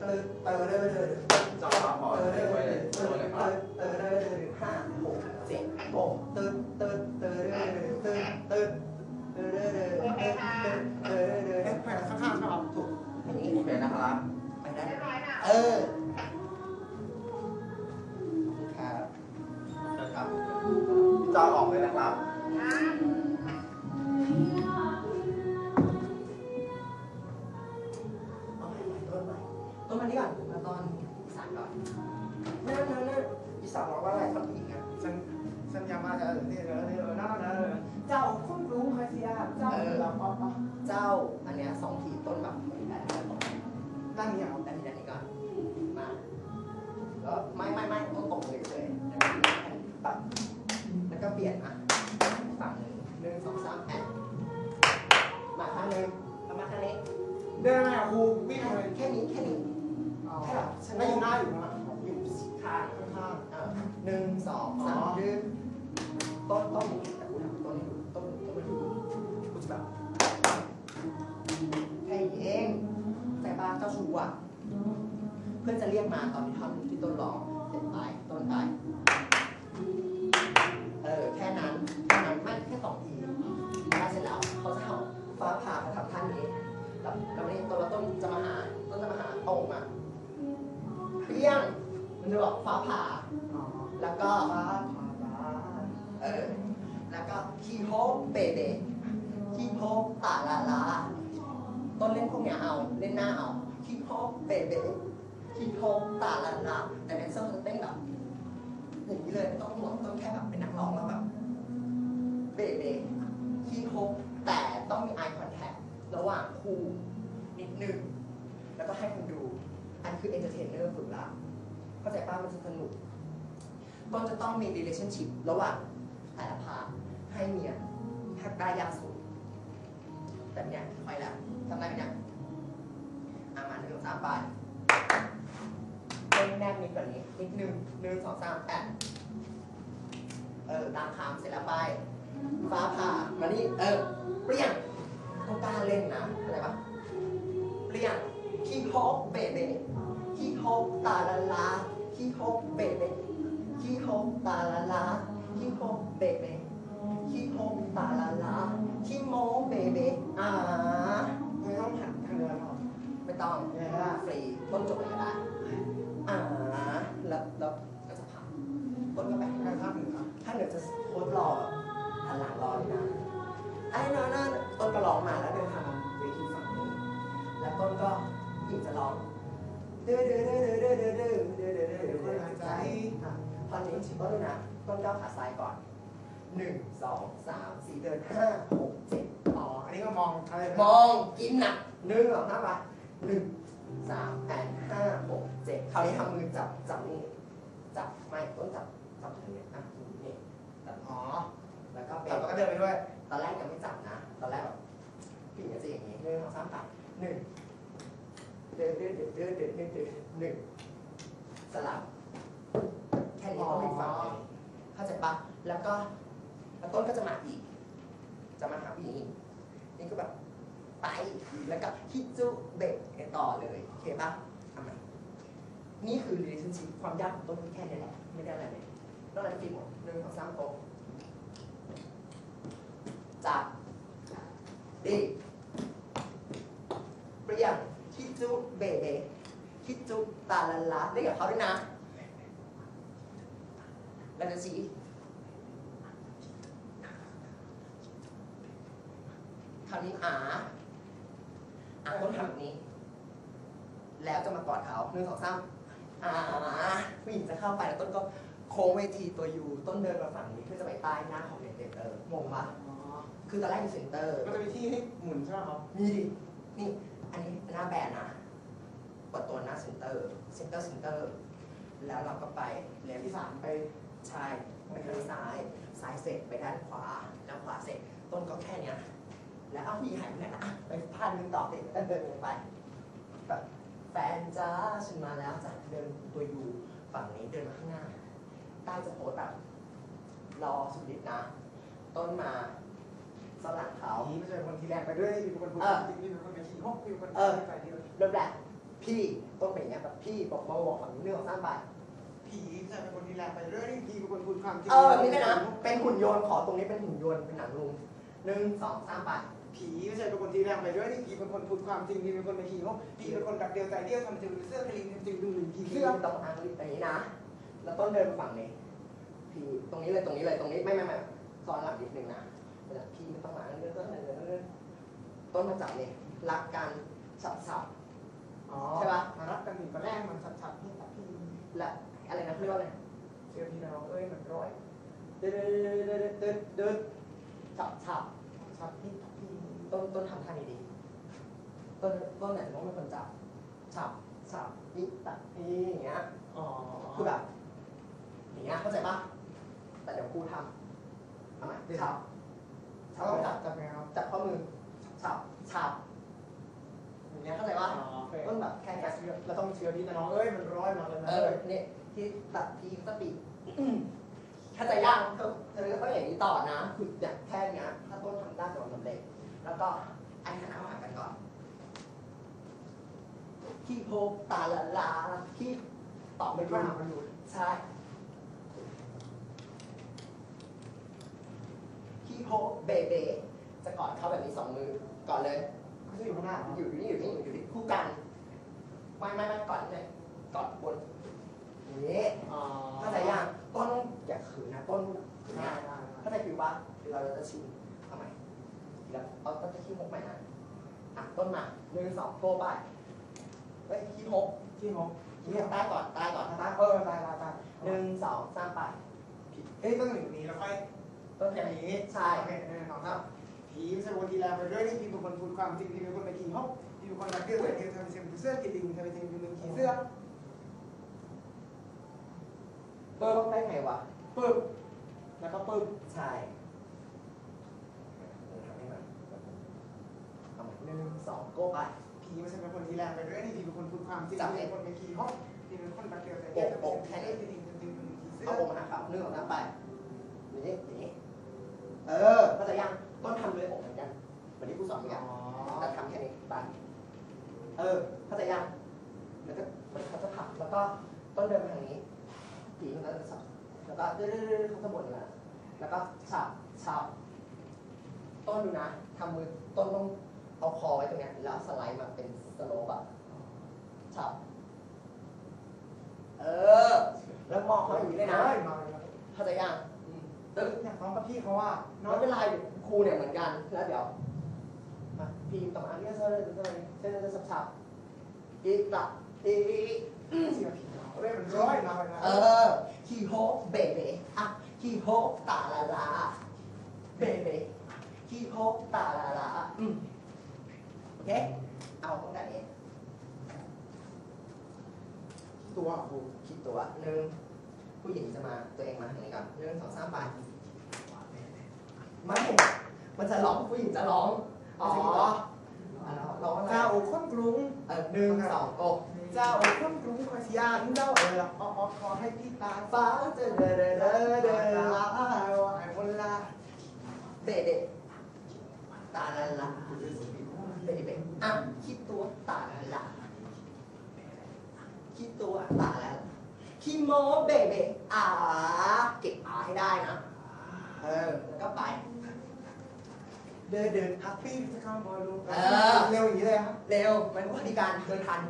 เติร์เติร์ได้ไปเลยจอดรับพอเติร์ได้ไปเลยเติร์เติร์ได้ไปเลยห้าหกเจ็ดโอ้เติร์เติร์เติร์ได้ไปเลยเติร์เติร์เติร์ได้เลยเติร์เติร์เติร์ได้เลยแค่แผ่นข้างๆชอบถูกอเนนี้ไปนะครับไปได้เออ เจ้าเราป๊อปป๊อปเจ้า อันเนี้ยสองทีต้นแบบเหมือนกันด้านั่นเนี่ยเอาด้านนี้ด้านนี้ก่อนมาแล้วไม่ไม่ไม่ต้องตกเลยเลยตัด มาตอนที่ทำที่ต้นร้องเสร็จไปต้นไปเออแค่นั้นแค่นั้นไม่แค่สองทีได้เสร็จแล้วเขาจะเอาฟ้าผ่ามาทำท่านี้แล้วแล้วนี่ต้นล้วต้นจะมาหาต้นจะมาหาโอ่งมาเปรี้ยงมันจะบอกฟ้าผ่าแล้วก็ฟ้าผ่าเออแล้วก็คีโฮเบเบคีโฮตาลาลาต้นเล่นพวกเนี้ยเอาเล่นหน้าเอาคีโฮเบเบคีโฮตาลาลาแต่แดนเซอร์จะเต้นแบบอย่างนี้เลยต้องห่วงต้องแค่แบบเป็นนักร้องแล้วแบบเบเบคีโฮแต่ต้องมี eye contact ระหว่างคู่นิดนึง แล้วก็ให้คนดู อันคือ entertainer ฝึกละเข้าใจป้ามันจะสนุกต้นจะต้องมี relationship ระหว่างแต่ละพาร์ทให้เมียแฮกได้ยากสุด แบบเนี้ยค่อยแล้วทำได้ไหมเนี่ยอะมาหนึ่งสองสามไป แนบนิดกว่านี้นิดนึงหนึ่งสองสามแปดเออตามคำเสร็จแล้วไป ฟ้าผ่ามานี่เออเปรี้ยงต้องกล้าเล่นนะอะไรปะเปรี้ยงขี้โคกเบเบขี้โคกตาละลาขี้โคกเบเบขี้โฮมตาลาลาขี้โฮมเบเบขี้โฮมตาลาลาขี้โมเบเบอ่าไม่ต้องหันทางเดินหรอกไม่ต้องเนี่ยฟรีต้นจบเลย ตอนนี้ต้นดูนะต้นก้าวขาซ้ายก่อนหนึ่งสองสามสี่เดินห้าหกเจ็ดอ๋ออันนี้ก็มองอะไรนะมองกินหนักหนึ่งสองห้าไปหนึ่งสามแปดห้าหกเจ็ดคราวนี้ทำมือจับจับนี่จับไม่ต้นจับจับตรงนี้อะนี่จับอ๋อแล้วก็เป็แต่นมันก็เดินไปด้วย ตอนแรกยังไม่จับนะ ตอนแรกแบบพี่จะอย่างนี้หนึ่งสองสามไปหนึ่งเดินเดินเดินเดินเดินเดินเดินหนึ่งสลับแค่นี้ก็ไม่ฟังเลยเข้าใจปะแล้วก็แล้วต้นก็จะมาอีก จะมาหาผู้หญิงอีกนี่ก็แบบไปแล้วก็ฮิจูเบะกันต่อเลยโอเคปะทำไมนี่คือ relationship ความยากของต้นแค่นี้แหละไม่ได้อะไรเลยนอกนั้นกินหมดหนึ่งสองสามโต๊ะจับดีเปรี้ยงฮิจูเบะเบะฮิจูตาลาลาได้กับเขาด้วยนะ แล้วจะชี้คราวนี้อาอาต้นทำแบบนี้ แล้วจะมากอดเขาหนึ่งสองสามอาผู้หญิงจะเข้าไปแล้วต้นก็โค้งเวทีตัวยูต้นเดินมาฝั่งนี้เพื่อจะไปใต้หน้าของเด็กๆเอองงปะอ๋อคือตอนแรกอยู่เซ็นเตอร์มันจะมีที่ให้หมุนใช่ไหมครับมีดินี่ อันนี้หน้าแบรนด์นะเปิดตัวหน้าเซ็นเตอร์เซ็นเตอร์เซ็นเตอร์ แล้วเราก็ไปเรียนที่สามไป ใช่ไปทางซ้าย ซ้ายเสร็จไปด้านขวาแล้วขวาเสร็จต้นก็แค่เนี้ยแล้วเอาพี่หายไปไหนละไปพานนึงต่อเด็กเดินไปแฟนจ้าฉันมาแล้วจ้ะเดินตัวอยู่ฝั่งนี้เดินมาข้างหน้าใต้จะโพสต์แบบรอสุดฤทธิ์นะ ต้นมาสลังเขาผีไม่ใช่คนที่แรกไปด้วยมีคนพูดเออมีคนไปขี่ห้องมีคนไปที่เริ่มแรกพี่ต้นเป็นอย่างแบบพี่บอกมาบอกแบบนี้เรื่อของสร้างไป ผีจะเป็นคนที่แรงไปเรื่อยผีเป็นคนพูดความจริงเออแบบนี้เลยนะ เป็นหุ่นยนต์ขอตรงนี้เป็นหุ่นยนต์เป็นหนังลุงหนึ่งสองสามไปผีไม่ใช่เป็นคนที่แรงไปเรื่อยผีเป็นคนพูดความจริงผีเป็นคนไม่ขี้งกผีเป็นคนรักเดียวใจเดียวทำจึงเสื้อกระลิงทำจึงดูหนึ่งผีพี่เสื้อต้องอ่านอย่างนี้นะ แล้วต้นเดินไปฝั่งนี้พี่ตรงนี้เลยตรงนี้เลยตรงนี้ไม่ไม่ไม่ซ้อนหลังนิดนึงนะเวลาพี่ไม่ต้องมาเรื่อยๆต้นเดินเรื่อยๆต้นมาจับเนี่ยรักกันสับสับอ๋อใช่ปะมารับกันหนึ่งก็แรกมันชัดๆพี่ตัดพี่และ อะไรนะเขาเรียกว่าอะไรเชื่อพี่น้องเอ้ยมันร้อยเดินเดินเดินเดินฉับฉับชัดพี่ตัดพี่ต้นต้นทำท่านี้ดีต้นต้นเนี่ยต้องเป็นคนจับฉับฉับนี่ตัดนี่อย่างเงี้ยอ๋อคือแบบอย่างเงี้ยเข้าใจปะแต่เดี๋ยวครูทำเอาใหมฉับฉัเขาบจัจับจับไงครับจับข้อมือฉับฉับอย่างเงี้ยเข้าใจปะต้นแบบแค่แค่เนี้เชื่อเราต้องเชื่อพี่น้องเอ้ยมันร้อยมาเลยนะเออเนี่ย ที่ตัดทีสปีดเข้าใจยังเธอเธอก็ต้องอย่างนี้ต่อนะคือเนี่ยแค่เนี้ยถ้าต้นทำได้จะสำเร็จ แล้วก็ไอ้หันเข้าหากันก่อนที่โพกตาละลาที่ตอบไม่เป็นถูว่ากมันอยู่ใช่ที่โพกเบเบจะกอดเขาแบบนี้สองมือก่อนเลยเขาจะอยู่ข้างหน้าอยู่นี่อยู่นี่อยู่นี่คู่กันไม่ไม่ไม่ก่อนเลยกอดบน อย่างนี้อ๋อเข้าใจยังต้นอย่าขืนนะต้นขืนได้นะได้เข้าใจคือว่าเราจะชิมทำไมแล้วเอาต้นจะขี้หกใหม่นะอะต้นมาหนึ่งสองโก้ไปเฮ้ยขี้หกที่หกขี้หกใต้ก่อนใต้ก่อนตายเออตายตายตายหนึ่งสองสามไปเฮ้ยต้องหนึ่งนี้แล้วค่อยต้นอย่างนี้ใช่โอเคแน่นอนครับผีไม่ใช่คนที่แรงไปเรื่อยนี่ผีเป็นคนพูดความจริงผีเป็นคนไม่ขี้งกผีเป็นคนรักเดียวใจเดียวทำเสียงเสื้อกินลิงทำเสียงดูหนึ่งขี้เสื้อ เปิ้ลได้ไงวะปึ๊บแล้วก็ปึ๊บใช่เออทำให้มันเอาใหม่หนึ่งสองโก้ไปผีไม่ใช่เป็นคนที่แรงไปเรื่อยนี่ผีเป็นคนพูดความจริงผีเป็นคนไม่ขี้งกผีเป็นคนรักเดียวใจเดียวทำเสียงเสื้อกินลิงทำเสียงดูหนึ่งขี้เสื้อเอาอกมาหาเขาเรื่องของน้ำไปอย่างนี้อย่างนี้เออเข้าใจยังต้นทำเลยอกเหมือนกันเหมือนที่ครูสอนเหมือนกันแต่ทำแค่นี้ไปเออเข้าใจยังแล้วก็เหมือนเขาจะผลักแล้วก็ต้นเดินมาทางนี้ ผีมันก็จะสับแล้วก็เรื่อยๆเขาจะบ่นมาแล้วก็ฉับฉับต้นดูนะทำมือต้นต้องเอาคอไว้ตรงเนี้ยแล้วสไลด์มาเป็นสโลปอะฉับเออ แล้วมองเขาอย่างนี้เลยนะมาเลยเข้าใจยังตึ๊กอยากน้องกับพี่เขาว่าน้องเป็นไรครูเนี่ยเหมือนกันแล้วเดี๋ยวมาพี่ต่อมาเนี่ยเส้นเส้นเส้นเส้นเส้นสับๆอีกละอีกเสียผี เขาเว้ยมันร้อยมาเลยนะเออฮีโฮเบเบอะฮีโฮตาลาลาเบเบฮีโฮตาลาลาอืมโอเคเอาตั้งแต่นี้ตัวครูคิดตัวหนึ่งผู้หญิงจะมาตัวเองมาทางนี้ก่อนหนึ่งสองสามไปไม่มันจะร้องผู้หญิงจะร้องอ๋ออะร้องอะไรเจ้าคนกรุงเออหนึ่งสองโอ้ เจ้าคนกรุงคอยสิยานเจ้าเอออ๋อขอให้พี่ตาฟ้าจะเดินเดินเดินเดินไอ้คนละเด็ดเดตาละละเด็ดเดอะคิดตัวตาละละคิดตัวตาละคิโมเบเบอ่าเก็บอาให้ได้นะเออแล้วก็ไปเดินเดินฮัปปี้จะเข้าบอลลูนเร็วอย่างนี้เลยครับ เร็วมันก็ดีการเดินทัน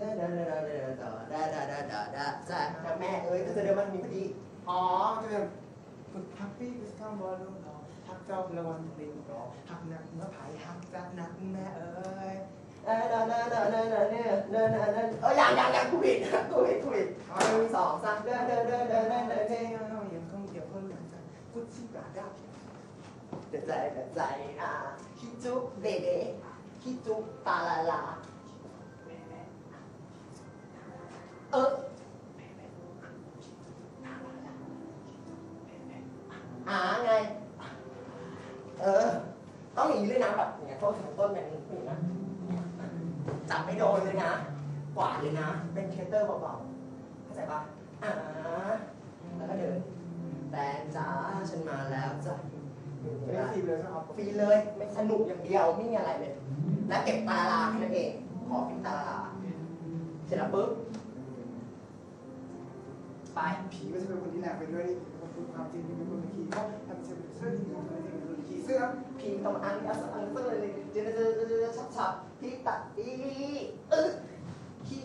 เดินเดินเดินเดินต่อได้ได้ได้ได้ได้ใช่แม่เอ้ยก็จะเดินมันมีพอดีอ๋อจะเป็นฝึกฮัปปี้จะเข้าบอลลูนฮักเจ้าละวันลิงรอฮักหนักเมื่อไผ่ฮักจัดหนักแม่เอ้ยเออเดินเดินเดินเดินเดินเดินเดินเดินเดินเออยังยังยังกูผิดกูผิดกูผิดหนึ่งสองสามเดินเดินเดินเดินเดินเดินเฮ้เดิยนยังคงเกี่ยวคนหลังจากกุชชี่บราด้าเดินใจเดินใจอะคิจุเบเบคิจุตาลาลาเอออ่าไง เออ ต้องอย่างนี้เลยนะแบบเนี่ยโทษถึงต้นเป็นผู้หญิงนะจับไม่โดนเลยนะ กวาดเลยนะ เป็นเคเตอร์เบาๆ เข้าใจปะอ่า แล้วก็เดินแฟนจ๋าฉันมาแล้วจ้ะ ไม่ได้ทีเลยใช่ไหมค รีเลย ไม่สนุกอย่างเดียวไม่มีอะไรเลย และเก็บตาลาแค่นั้นเอง ขอฟิตตาลา เสร็จแล้วปุ๊บ ไป ผีก็จะเป็นคนที่แหลกไปด้วยนี่คนพูดความจริงเป็นคนขี้เพราะทำเสื้อเป็นเสื้อที่เป็นคนที่เป็นคนขี้เสื้อพีตรงอันอันอันเซอร์เลยเจเนเจเจเจชับชับพี่ตัดอีเออพี่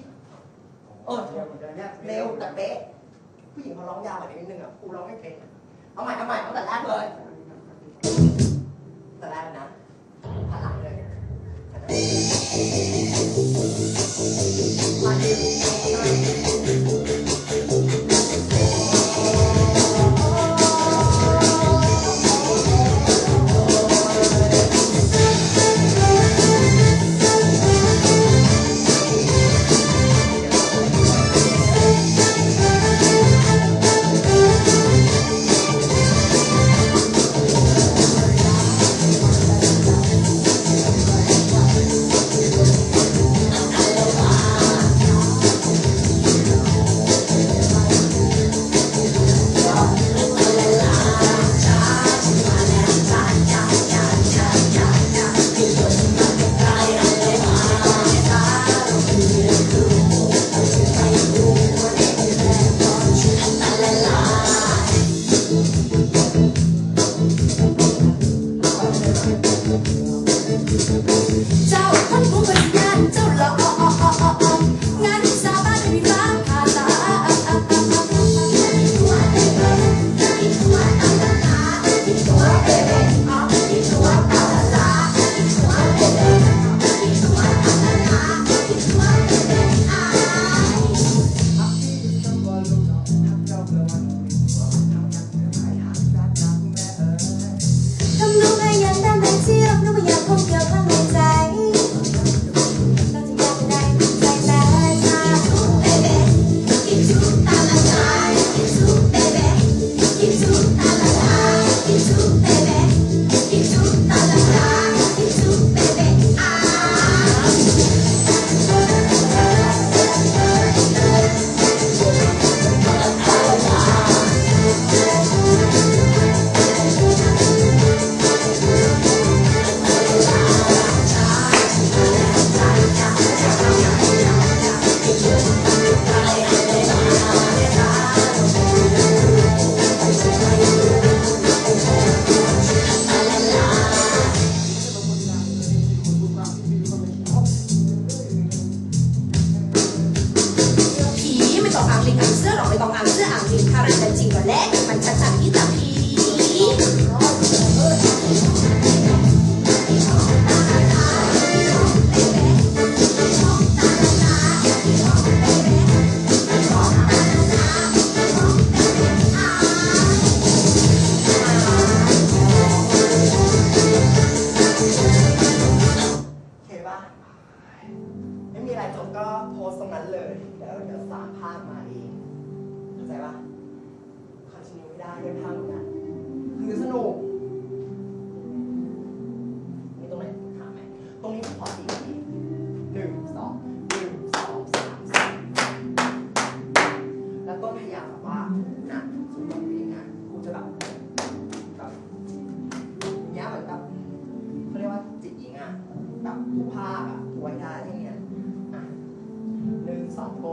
เออเร็วเหมือเร็วแต่เป๊ะผู้หญิงเขาร้องยาวกว่านี้นิดนึงอะกูร้องไม่เป็นอะเอาใหม่เอาใหม่เอาแต่แรกเลย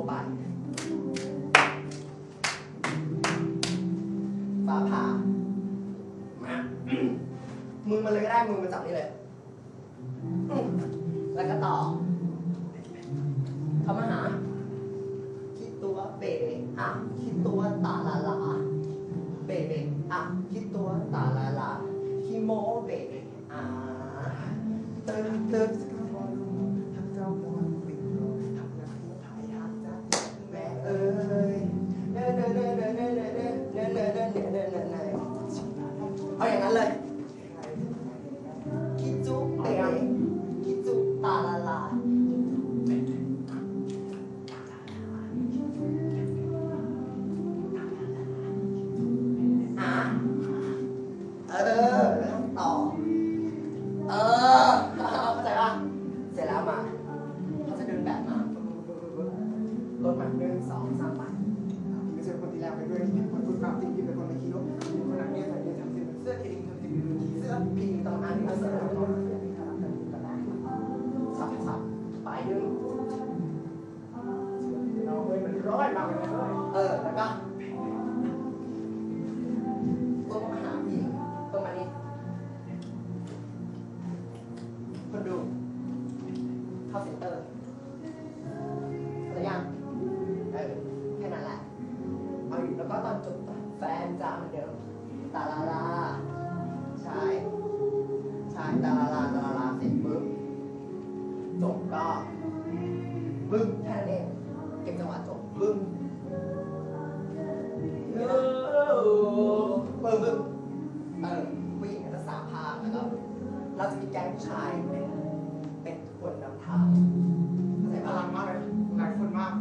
ไปฟ้าผ่ามามือมันเลยก็ได้มือมาจับนี่เลย เราจะมีแก๊งผู้ชายเป็นเป็นคนนำทางเข้าใจอปลังมากเลยหลายคนมาก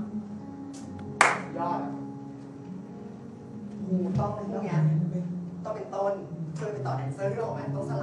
ยอดกูต้องเป็นพวกเงต้องเป็นต้นเคยอไปต่อแดนเซอร์หรือเปล่าต้องส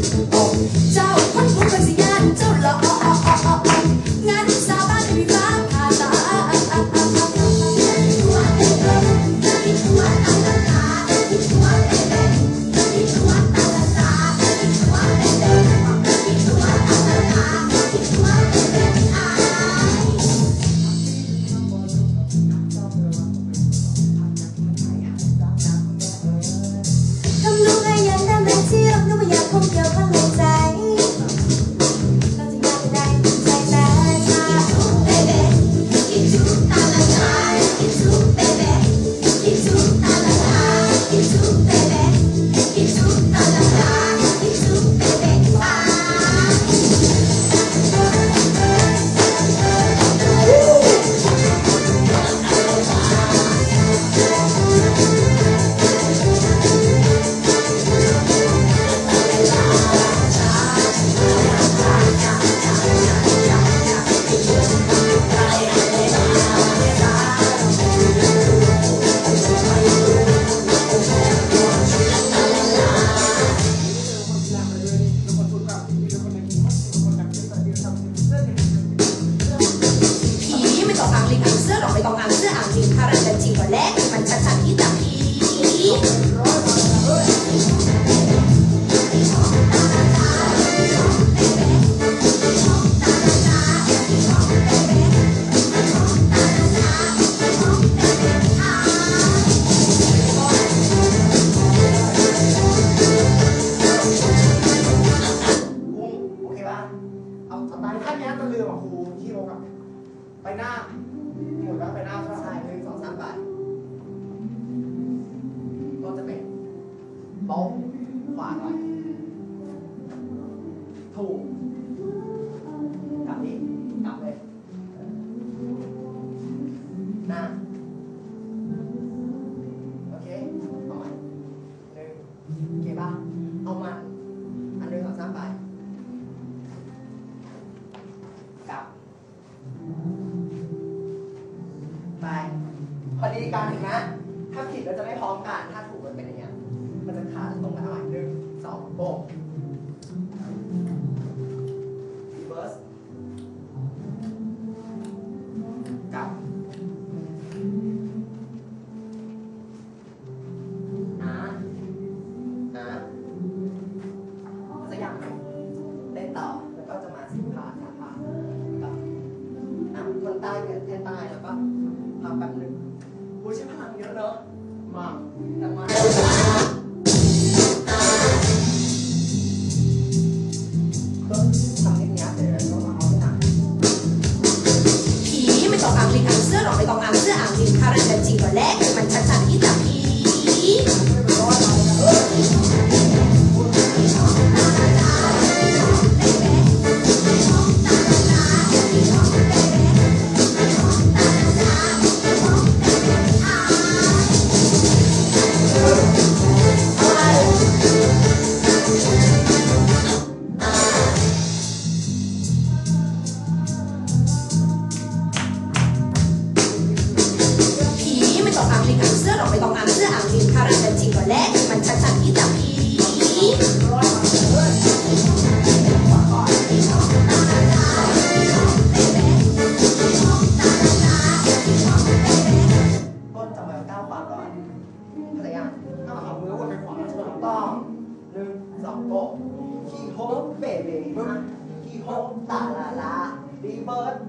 哦。 อ่างลิงอ่างเสื้อหดอกใบกองอ่างเสื้ออ่างลิงพารันกันจริงก่อนแล้ว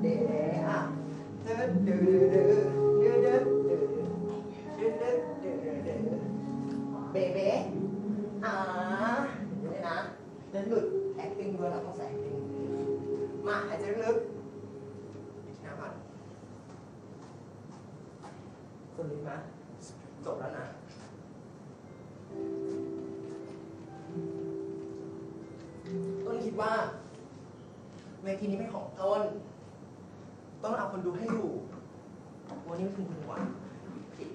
เดอะเดือดดื้อดื้อดื้อดื้อดื้อดื้อดื้อดื้อดื้อดื้อเบเบ้อ่าเดี๋ยวนะเดี๋ยวหลุด acting ด้วยเราต้องใส่ acting มาหายใจลึกน้ำก่อนคนนี้มาจบแล้วนะต้นคิดว่าเวทีนี้เป็นของต้น ต้องเอาคนดูให้อยู่วันนี้ไม่คุณคุณหวานผิด